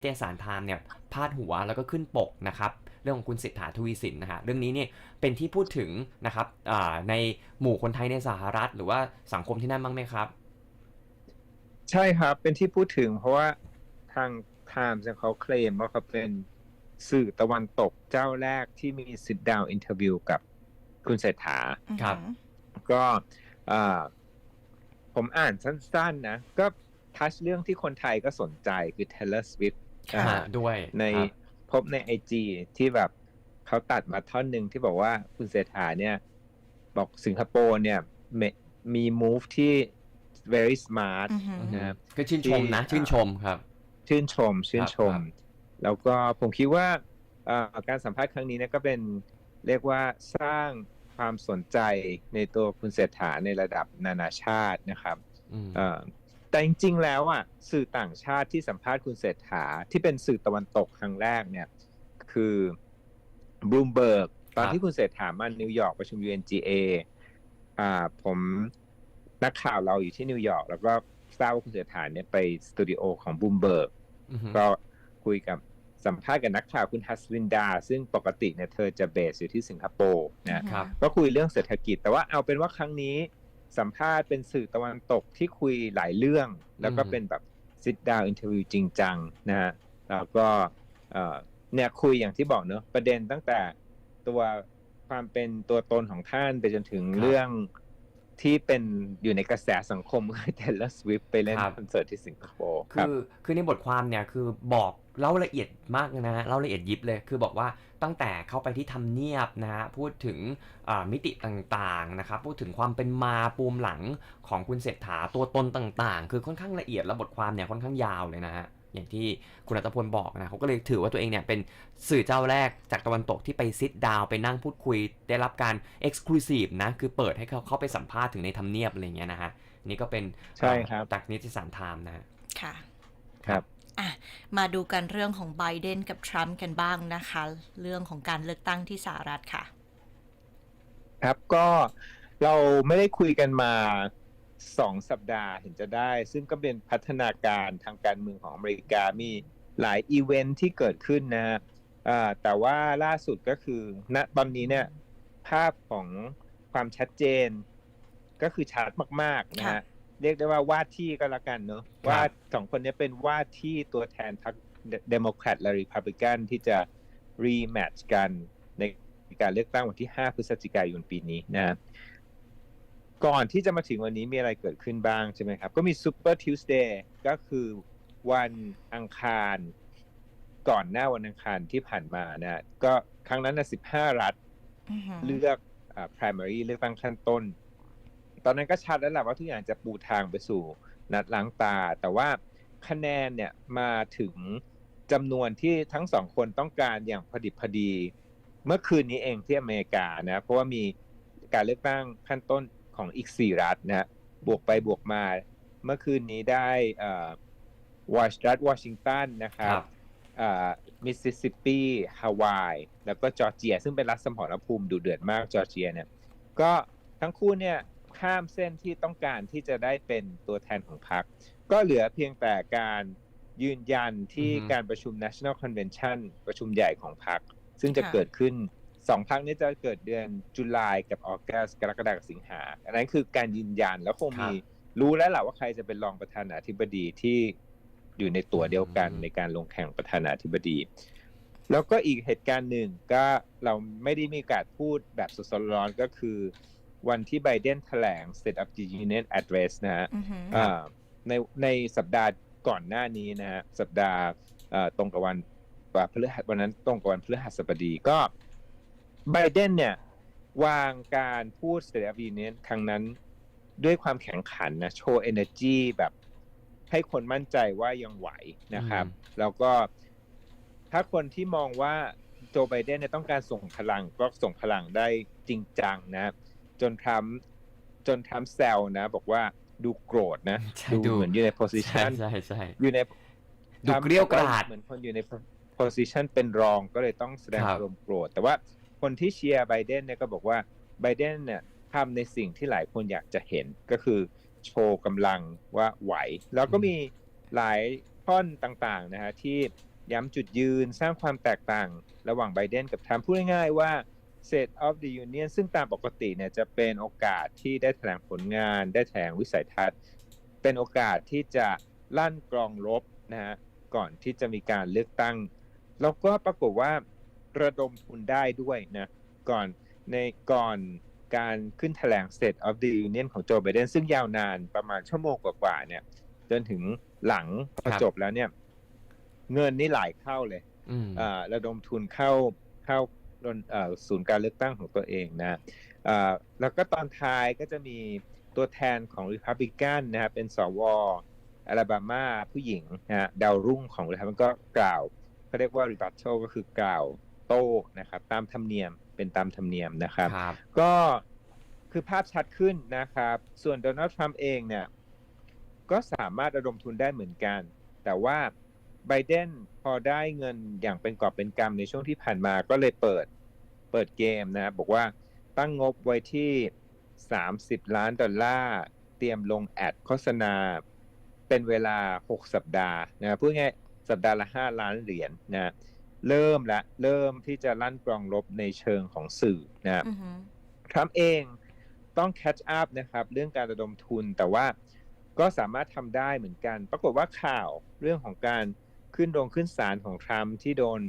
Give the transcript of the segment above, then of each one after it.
เตสารไทม์เนี่ยพาดหัวแล้วก็ขึ้นปกนะครับเรื่องของคุณเศรษฐาทวีสินนะฮะเรื่องนี้เนี่ยเป็นที่พูดถึงนะครับอ่าในหมู่คนไทยในสหรัฐ หรือว่าสังคมที่นั่นบ้างไหมครับ ใช่ครับเป็นที่พูดถึง เพราะว่าทาง Times เนี่ยเขาเคลมว่าเขาเป็นสื่อตะวันตกเจ้าแรกที่มี sit down interview กับคุณเศรษฐาครับ ก็อ่าผมอ่านสั้น ๆ นะ ก็ทัชเรื่องที่คนไทยก็สนใจคือ Taylor Swift อ่าอ่าด้วยในครับพบในไอจีที่แบบเขาตัดมาท่อนหนึ่งที่บอกว่าคุณเศรษฐาเนี่ย บอกสิงคโปร์เนี่ยเมมี move ที่ very smart อือหือนะครับก็ชื่นชมนะที่ชื่นชมครับ ชื่นชม ชื่นชมครับแล้วก็ผมคิดว่าเอ่อการสัมภาษณ์ครั้งนี้เนี่ยก็เป็นเรียกว่าสร้างความสนใจในตัวคุณเศรษฐาในระดับนานาชาตินะครับอืมเอ่อ แต่จริงๆ แล้วอะสื่อต่างชาติที่สัมภาษณ์คุณเศรษฐาที่เป็นสื่อตะวันตกครั้งแรกเนี่ย คือบลูมเบิร์กตอนที่คุณเศรษฐามานิวยอร์กประชุม UNGA อ่า ผมนักข่าวเราอยู่ที่นิวยอร์กแล้วก็ทราบว่าคุณเศรษฐาเนี่ยไปสตูดิโอของบลูมเบิร์กอือฮึก็คุยกับสัมภาษณ์กับนักข่าวคุณฮัสลินดา ซึ่งปกติเนี่ยเธอจะเบสอยู่ที่สิงคโปร์นะครับก็คุยเรื่องเศรษฐกิจ แต่ว่าเอาเป็นว่าครั้งนี้ สัมภาษณ์เป็นสื่อตะวันตกที่คุยหลายเรื่อง แล้วก็อืมเป็นแบบ sit down interview จริงจังนะฮะแล้วก็เอ่อเนี่ยคุยอย่างที่บอกเนอะประเด็นตั้งแต่ตัวความเป็นตัวตนของท่านไปจนถึงเรื่องที่เป็นอยู่ในกระแสสังคมคือ Taylor Swift ไปเล่นคอนเสิร์ตที่สิงคโปร์คคืรับอคือในบทความเนี่ยคือบอกเล่าละเอียดมากเลยนะฮะเล่าละเอียดยิบเลย คือบอกว่า ตั้งแต่เข้าไปที่ทำเนียบนะฮะพูดถึงอ่ามิติต่างๆนะครับพูดถึงความเป็นมาปูมหลังของคุณเศรษฐาตัวตนต่างๆ คือค่อนข้างละเอียดและบทความเนี่ยค่อนข้างยาวเลยนะฮะอย่างที่คุณรัตพลบอกนะเขาก็เลยถือว่าตัวเองเนี่ยเป็นสื่อเจ้าแรกจากตะวันตกที่ไปซิดดาวไปนั่งพูดคุย ได้รับการเอ็กซ์คลูซีฟนะคือเปิดให้เขาเข้าไปสัมภาษณ์ถึงในทำเนียบอะไรอย่างเงี้ยนะฮะนี่ก็เป็นใช่ครับจากนิตยสารไทม์นะฮะค่ะครับ อะมาดูกันเรื่องของไบเดนกับทรัมป์กันบ้างนะคะ เรื่องของการเลือกตั้งที่สหรัฐค่ะ ครับก็เราไม่ได้คุยกันมาสองสัปดาห์เห็นจะได้ ซึ่งก็เป็นพัฒนาการทางการเมืองของอเมริกามีหลายอีเวนท์ที่เกิดขึ้นนะฮะแต่ว่าล่าสุดก็คือณตอนนี้เนี่ยภาพของความชัดเจนก็คือชัดมาก ๆ นะฮะ เรียกได้ว่าว่าที่ก็แล้วกันเนอะว่าสองคนนี้เป็นว่าที่ตัวแทนพรรคเดโมแครตและริพับลิกันที่จะรีแมทช์กันในการเลือกตั้งวันที่ 5 พฤศจิกายนปีนี้นะก่อนที่จะมาถึงวันนี้มีอะไรเกิดขึ้นบ้างใช่ไหมครับ ก็มี Super Tuesday ก็คือวันอังคารก่อนหน้าวันอังคารที่ผ่านมานะก็ครั้งนั้นนะ15 รัฐอือหือเลือกอ่า primary เลือกตั้งขั้นต้น ตอนนั้นก็ชัดแล้วแหละว่าทุกอย่างจะปูทางไปสู่นัดล้างตา แต่ว่าคะแนนเนี่ยมาถึงจำนวนที่ทั้งสองคนต้องการอย่างพอดิบพอดี เมื่อคืนนี้เองที่อเมริกานะเพราะว่ามีการเลือกตั้งขั้นต้นของอีกสี่รัฐนะฮะบวกไปบวกมา เมื่อคืนนี้ได้อ่าวอชรัฐวอชิงตันนะครับมิสซิสซิปปีฮาวาย แล้วก็จอร์เจีย ซึ่งเป็นรัฐสมรภูมิดูเดือดมากจอร์เจียเนี่ย ก็ทั้งคู่เนี่ย ข้ามเส้นที่ต้องการที่จะได้เป็นตัวแทนของพรรคก็เหลือเพียงแต่การยืนยันที่อือฮึการประชุม National Convention ประชุมใหญ่ของพรรคซึ่งจะค่ะเกิดขึ้นสองพรรคนี้จะเกิดเดือนจุลายกับออกัสกรกฎาคมกับสิงหาอันนั้นคือการยืนยันแล้วคงมีรู้แล้วแหละว่าใครจะเป็นรองประธานาธิบดีที่อยู่ในตัวเดียวกันในการลงแข่งประธานาธิบดี แล้วก็อีกเหตุการณ์หนึ่งก็เราไม่ได้มีโอกาสพูดแบบสดๆร้อนๆก็คือ วันที่ไบเดนแถลง State of the Union Address นะฮะอือหืออ่าในในสัปดาห์ก่อนหน้านี้นะฮะสัปดาห์เอ่อตรงกับวันวันพฤหัสวันนั้นตรงกับวันพฤหัสบดีก็ไบเดนเนี่ยวางการพูด State of the Union ครั้งนั้นด้วยความแข็งขันนะโชว์ energy แบบให้คนมั่นใจว่ายังไหวนะครับ แล้วก็ถ้าคนที่มองว่าโจไบเดนเนี่ยต้องการส่งพลังก็ส่งพลังได้จริงจังนะ จนทรัมป์จนทรัมป์แซวนะ บอกว่าดูโกรธนะใช่ดูดูเหมือนอยู่ในใช่ position ใช่ใช่อยู่ในดูเกรี้ยวกราดเหมือนคนอยู่ใน position เป็นรองก็เลยต้องแสดงครับอารมณ์โกรธ แต่ว่าคนที่เชียร์ไบเดนเนี่ยก็บอกว่าไบเดนเนี่ยทำในสิ่งที่หลายคนอยากจะเห็นก็คือโชว์กำลังว่าไหว แล้วก็มีหลายท่อนต่างๆนะฮะที่ย้ำจุดยืนสร้างความแตกต่างระหว่างไบเดนกับทรัมป์พูดง่ายๆว่า State of the Union ซึ่งตามปกติเนี่ยจะเป็นโอกาสที่ได้แถลงผลงานได้แถลงวิสัยทัศน์ เป็นโอกาสที่จะลั่นกรองรบนะฮะก่อนที่จะมีการเลือกตั้ง แล้วก็ปรากฏว่าระดมทุนได้ด้วยนะก่อนในก่อนการขึ้นแถลง State of the Union ของโจไบเดนซึ่งยาวนานประมาณชั่วโมงกว่าๆเนี่ยจนถึงหลังพอครับจบแล้วเนี่ย เงินนี่หลายเข้าเลยอืมอ่าระดมทุนเข้าเข้าเอ่อ ศูนย์การเลือกตั้งของตัวเองนะอ่าแล้วก็ตอนท้ายก็จะมีตัวแทนของ Republican นะครับเป็นสวอลาบามาผู้หญิงนะฮะดาวรุ่งของ Republican ก็กล่าวเขาเรียกว่า rebuttal ก็คือกล่าวโต้นะครับ ตามธรรมเนียมเป็นตามธรรมเนียมนะครับครับ ก็คือภาพชัดขึ้นนะครับ ส่วนโดนัลด์ทรัมป์เองเนี่ยก็สามารถระดมทุนได้เหมือนกัน แต่ว่า ไบเดนพอได้เงินอย่างเป็นกอบเป็นกำในช่วงที่ผ่านมาก็เลยเปิดเปิดเกมนะบอกว่าตั้งงบไว้ที่ 30 ล้านดอลลาร์เตรียมลงแอดโฆษณา เป็นเวลา 6 สัปดาห์นะพูดง่ายสัปดาห์ละ 5 ล้านเหรียญนะเริ่มละเริ่มที่จะลั่นกรองลบในเชิงของสื่อนะอือหือทรัมป์เองต้อง catch up นะครับ เรื่องการระดมทุนแต่ว่าก็สามารถทำได้เหมือนกัน ปรากฏว่าข่าวเรื่องของการ ขึ้นโรงขึ้นศาลของทรัมป์ที่โดน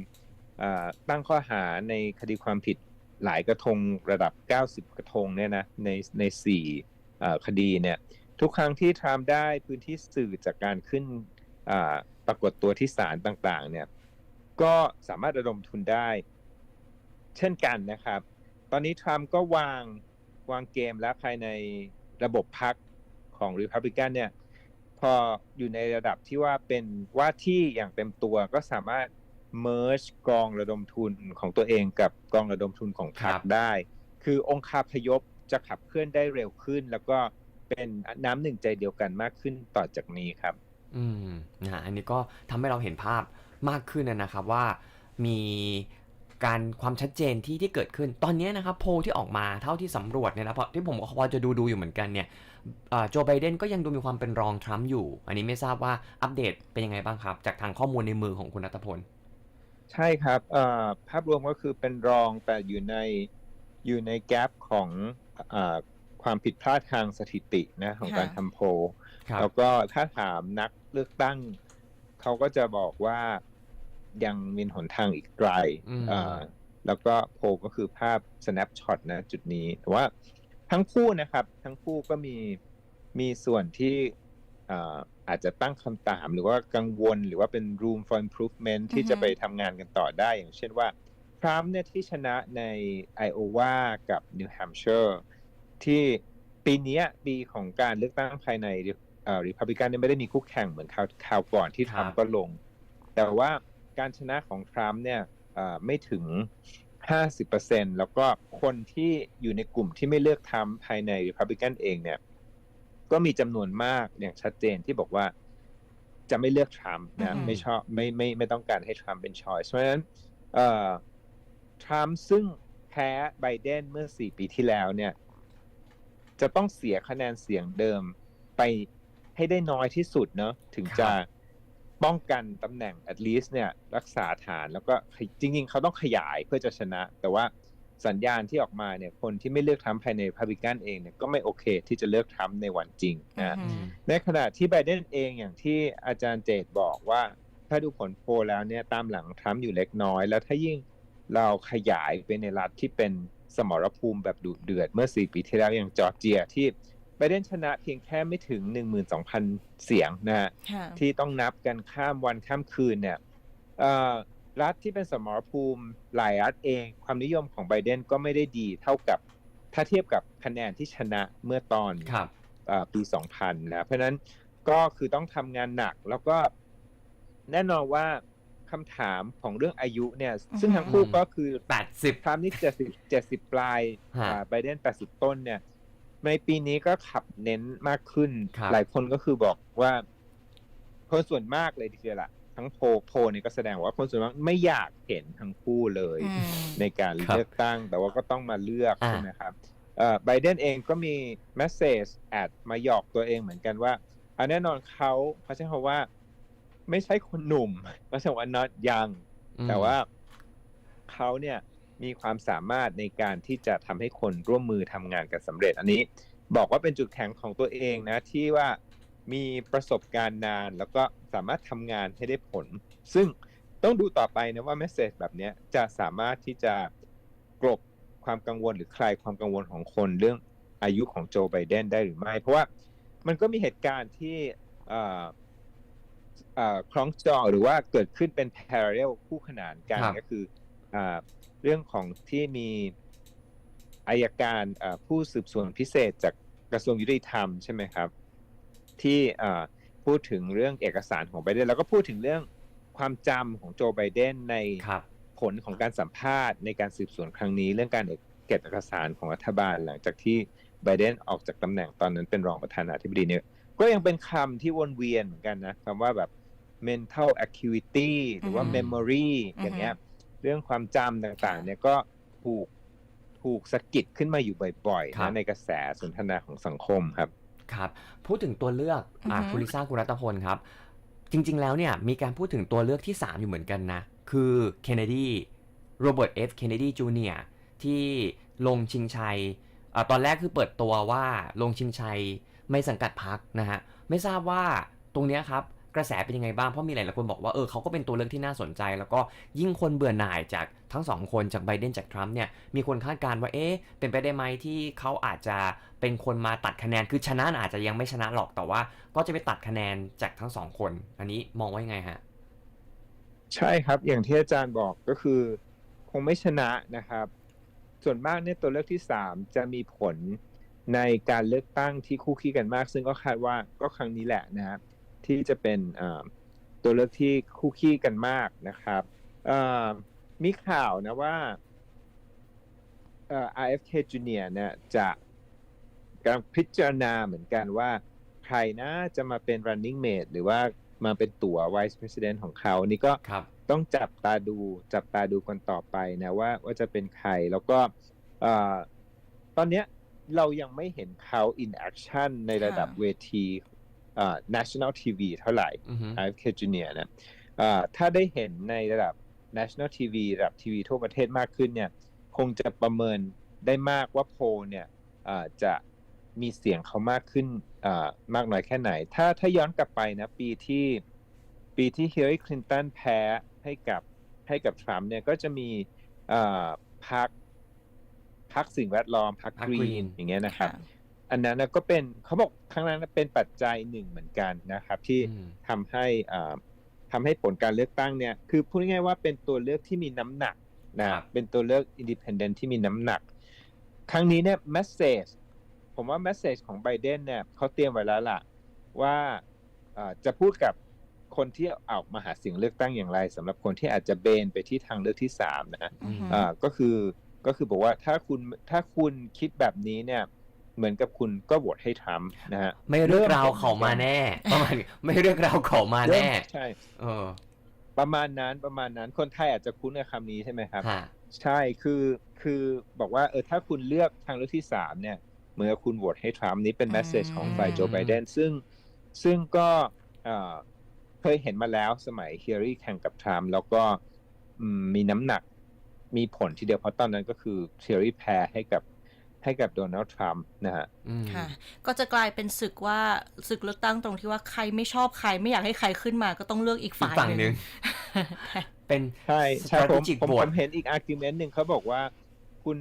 ตั้งข้อหาในคดีความผิดหลายกระทงระดับ 90 กระทงเนี่ยนะในในสี่คดีเนี่ยทุกครั้งที่ทรัมป์ได้พื้นที่สื่อจากการขึ้นปรากฏตัวที่ศาลต่างๆเนี่ยก็สามารถระดมทุนได้ เช่นกันนะครับ ตอนนี้ทรัมป์ก็วางวางเกมแล้วภายในระบบพรรคของ Republican เนี่ย พออยู่ในระดับที่ว่าเป็นว่าที่อย่างเต็มตัวก็สามารถ merge กองระดมทุนของตัวเองกับกองระดมทุนของพรรคครับได้ คือองคาพยพจะขับเคลื่อนได้เร็วขึ้น แล้วก็เป็นน้ำหนึ่งใจเดียวกันมากขึ้นต่อจากนี้ครับ อืมนะฮะอันนี้ก็ทำให้เราเห็นภาพมากขึ้นนะครับว่ามี การความชัดเจนที่ที่เกิดขึ้น ตอนนี้นะครับโพลที่ออกมาเท่าที่สำรวจเนี่ยนะเพราะที่ผมก็พอจะดูดูอยู่เหมือนกันเนี่ยเอ่อโจไบเดนก็ยังดูมีความเป็นรองทรัมป์อยู่ อันนี้ไม่ทราบว่าอัปเดตเป็นยังไงบ้างครับ จากทางข้อมูลในมือของคุณนัทพล ใช่ครับเอ่อภาพรวมก็คือเป็นรองแต่อยู่ในอยู่ในแกลบของเออความผิดพลาดทางสถิตินะของค่ะการทำโพลครับแล้วก็ถ้าถามนักเลือกตั้ง เขาก็จะบอกว่า ยังมีหนทางอีกไกลอืมเอ่อแล้วก็โพลก็คือภาพ snapshot นะจุดนี้ แต่ว่าทั้งคู่นะครับ ทั้งคู่ก็มีมีส่วนที่เอ่ออาจจะตั้งคำถามหรือว่ากังวลหรือว่าเป็น room for improvement ที่อือฮึจะไปทำงานกันต่อได้ อย่างเช่นว่าทรัมป์เนี่ยที่ชนะในไอโอวากับนิวแฮมป์เชอร์ที่ปีเนี้ยปีของการเลือกตั้งภายในเอ่อริพับลิกันเนี่ยไม่ได้มีคู่แข่งเหมือนคราวคราวก่อนที่ทรัมครัป์บก็ลง แต่ว่า การชนะของทรัมป์เนี่ยเอ่อไม่ถึง 50%แล้วก็คนที่อยู่ในกลุ่มที่ไม่เลือกทรัมป์ภายในริพับลิกันเองเนี่ย ก็มีจำนวนมากอย่างชัดเจนที่บอกว่าจะไม่เลือกทรัมป์อืนะมไม่ชอบไม่ไม่ไม่ต้องการให้ทรัมป์เป็นชอยส์เพราะฉะนั้นเอ่อทรัมป์ซึ่งแพ้ไบเดนเมื่อสี่ปีที่แล้วเนี่ย จะต้องเสียคะแนนเสียงเดิมไปให้ได้น้อยที่สุดเนาะถึงจะครับ ป้องกันตำแหน่ง at least เนี่ยรักษาฐานแล้วก็จริง ๆ เขาต้องขยายเพื่อจะชนะ แต่ว่าสัญญาณที่ออกมาเนี่ยคนที่ไม่เลือกทรัมป์ภายในพับลิกันเองเนี่ยก็ไม่โอเคที่จะเลือกทรัมป์ในวันจริงอืนะอหือในขณะที่ไบเดนเองอย่างที่อาจารย์เจตบอกว่า ถ้าดูผลโพลแล้วเนี่ยตามหลังทรัมป์อยู่เล็กน้อย แล้วถ้ายิ่งเราขยายไปในรัฐที่เป็นสมรภูมิแบบดุเดือดเมื่อ4ปีที่แล้วอย่างจอร์เจียที่ไบเดนชนะเพียงแค่ไม่ถึง 12,000 เสียงนะฮะค่ะที่ต้องนับกันข้ามวันข้ามคืนเนี่ยเอ่อรัฐที่เป็นสมรภูมิหลายรัฐเอง ความนิยมของไบเดนก็ไม่ได้ดีเท่ากับถ้าเทียบกับคะแนนที่ชนะเมื่อตอนครับเอ่อปี 2000 นะเพราะฉะนั้นก็คือต้องทำงานหนักแล้วก็แน่นอนว่าคำถามของเรื่องอายุเนี่ย ซึ่งทั้งคู่อืมก็คือ 80ทรัมป์นี่70 70 ปลายฮะอ่าไบเดน 80 ต้นเนี่ย ในปีนี้ก็ขับเน้นมากขึ้น ครับ หลายคนก็คือบอกว่าคนส่วนมากเลยทีเดียวละทั้งโพลโพลนี่ก็แสดงว่าคนส่วนมากไม่อยากเห็นทั้งคู่เลย อืม ในการครับเลือกตั้ง แต่ว่าก็ต้องมาเลือกอ่า ใช่ไหมครับเอ่อไบเดนเองก็มีแมสเซจแอดมาหยอกตัวเองเหมือนกันว่าอันแน่นอนเขาเขาใช้คำว่า ไม่ใช่คนหนุ่มก็จะว่า not young อืม แต่ว่าเขาเนี่ย มีความสามารถในการที่จะทำให้คนร่วมมือทำงานกันสำเร็จ อันนี้บอกว่าเป็นจุดแข็งของตัวเองนะที่ว่ามีประสบการณ์นานแล้วก็สามารถทำงานให้ได้ผล ซึ่งต้องดูต่อไปนะว่าเมสเซจแบบเนี้ยจะสามารถที่จะกลบความกังวลหรือคลายความกังวลของคนเรื่องอายุของโจไบเดนได้หรือไม่ เพราะว่ามันก็มีเหตุการณ์ที่เอ่อเอ่อคล้องจองหรือว่าเกิดขึ้นเป็น parallel คู่ขนานกันครับก็คืออา เรื่องของที่มีอายการอ่าผู้สืบสวนพิเศษจากกระทรวงยุติธรรมใช่ไหมครับ ที่อ่าพูดถึงเรื่องเอกสารของไบเดนแล้วก็พูดถึงเรื่องความจำของโจไบเดนในครับผลของการสัมภาษณ์ในการสืบสวนครั้งนี้ เรื่องการเก็บเอกสารของรัฐบาลหลังจากที่ไบเดนออกจากตำแหน่งตอนนั้นเป็นรองประธานาธิบดีเนี่ยก็ยังเป็นคำที่วนเวียนเหมือนกันนะคำว่าแบบ mental acuity หรือว่าอือฮึ memory อือฮึอย่างเงี้ย เรื่องความจำต่างๆ เนี่ยก็ถูกถูกสะกิดขึ้นมาอยู่บ่อยๆครับนะในกระแสสนทนาของสังคมครับ ครับ พูดถึงตัวเลือกอะอือฮึคุณลิซ่าคุณรัตพลครับ จริง ๆ แล้วเนี่ยมีการพูดถึงตัวเลือกที่ 3 อยู่เหมือนกันนะ คือเคนเนดีโรเบิร์ตเอฟเคนเนดีจูเนียที่ลงชิงชัยอะตอนแรกคือเปิดตัวว่าลงชิงชัยไม่สังกัดพักนะฮะ ไม่ทราบว่าตรงเนี้ยครับ กระแสเป็นยังไงบ้าง เพราะมีหลายคนบอกว่าเออเขาก็เป็นตัวเลือกที่น่าสนใจ แล้วก็ยิ่งคนเบื่อหน่ายจากทั้งสองคนจากไบเดนจากทรัมป์เนี่ยมีคนคาดการณ์ว่าเอ๊ะเป็นไปได้ไหมที่เขาอาจจะเป็นคนมาตัดคะแนนคือชนะอาจจะยังไม่ชนะหรอกแต่ว่า ก็จะไปตัดคะแนนจากทั้งสองคน อันนี้มองว่ายังไงฮะใช่ครับอย่างที่อาจารย์บอกก็คือ คงไม่ชนะนะครับ ส่วนมากเนี่ยตัวเลือกที่สามจะมีผลในการเลือกตั้งที่คู่ขี้กันมาก ซึ่งก็คาดว่าก็ครั้งนี้แหละนะครับ ที่จะเป็นอ่าตัวเลือกที่คู่ขี้กันมากนะครับอ่ามีข่าวนะว่าเอ่อ RFK Jr. เนี่ยจะกำลังพิจารณาเหมือนกันว่า ใครนะจะมาเป็น running mate หรือว่ามาเป็นตั๋ว vice president ของเขา นี่ก็ครับต้องจับตาดูจับตาดูกันต่อไปนะว่าว่าจะเป็นใครแล้วก็เอ่อตอนเนี้ยเรายังไม่เห็นเขา in action ในระดับค่ะเวทีเอ่อ national TV เท่าไหร่อือฮึ RFK Jr. นะเอ่อถ้าได้เห็นในระดับ national TV ระดับทีวีทั่วประเทศมากขึ้นเนี่ยคงจะประเมินได้มากว่าโพลเนี่ยเอ่อจะมีเสียงเขามากขึ้นเอ่อมากน้อยแค่ไหน ถ้าถ้าย้อนกลับไปนะ ปีที่ปีที่ฮิลลารีคลินตันแพ้ให้กับให้กับทรัมป์เนี่ยก็จะมีเอ่อพักพักสิ่งแวดล้อมพักพรรคกรีน Green อย่างเงี้ยนะครับค่ะ อันนั้นนะก็เป็นเขาบอกครั้งนั้นนะเป็นปัจจัยหนึ่งเหมือนกันนะครับ ที่อืมทำให้อ่าทำให้ผลการเลือกตั้งเนี่ยคือพูดง่ายๆว่าเป็นตัวเลือกที่มีน้ำหนักนะครับเป็นตัวเลือกอินดิพ n เดนที่มีน้ำหนัก ครั้งนี้เนี่ยแมสเซจผมว่าแมสเซจของไบเดนเนี่ยเขาเตรียมไว้แล้วล่ะ ว่าอ่าจะพูดกับคนที่ออกมาหาเสียงเลือกตั้งอย่างไรสำหรับคนที่อาจจะเบนไปที่ทางเลือกที่สามนะอือฮึอ่าก็คือก็คือบอกว่าถ้าคุณถ้าคุณคิดแบบนี้เนี่ย เหมือนกับคุณก็โหวตให้ทรัมป์นะฮะไม่เรื่องราวเขามาแน่ประมาณไม่เรื่องราวเขามาแน่ใช่เออ ประมาณนั้นประมาณนั้นคนไทยอาจจะคุ้นกับคำนี้ใช่ไหมครับฮะใช่คือคือบอกว่าเออถ้าคุณเลือกทางเลือกที่สามเนี่ยเหมือนกับคุณโหวตให้ทรัมป์นี่เป็นอืมแมสเซจของฝ่ายโจไบเดนซึ่งซึ่งก็เอ่อเคยเห็นมาแล้วสมัยฮิลลารีแข่งกับทรัมป์แล้วก็อืมมีน้ำหนักมีผลทีเดียวเพราะตอนนั้นก็คือฮิลลารีแพ้ให้กับ ให้กับโดนัลด์ทรัมป์นะฮะอืมค่ะ ก็จะกลายเป็นศึกว่าศึกเลือกตั้งตรงที่ว่าใครไม่ชอบใครไม่อยากให้ใครขึ้นมาก็ต้องเลือกอีกอีกฝ่ายฝั่งหนึ่งเป็นใช่ใช่ผม strategic ผม vote ผมเห็นอีกอาร์กิวเมนต์หนึ่งเขาบอกว่าคุณ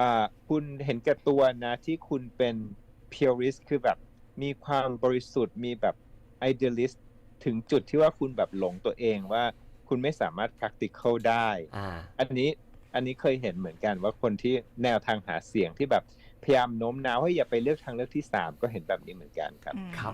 อ่าคุณเห็นแก่ตัวนะที่คุณเป็น purist คือแบบมีความบริสุทธิ์มีแบบ idealist ถึงจุดที่ว่าคุณแบบหลงตัวเองว่าคุณไม่สามารถ practical ได้อ่าอันนี้ อันนี้เคยเห็นเหมือนกันว่าคนที่แนวทางหาเสียงที่แบบพยายามโน้มน้าวให้อย่าไปเลือกทางเลือกที่สามก็เห็นแบบนี้เหมือนกันครับอืมครับ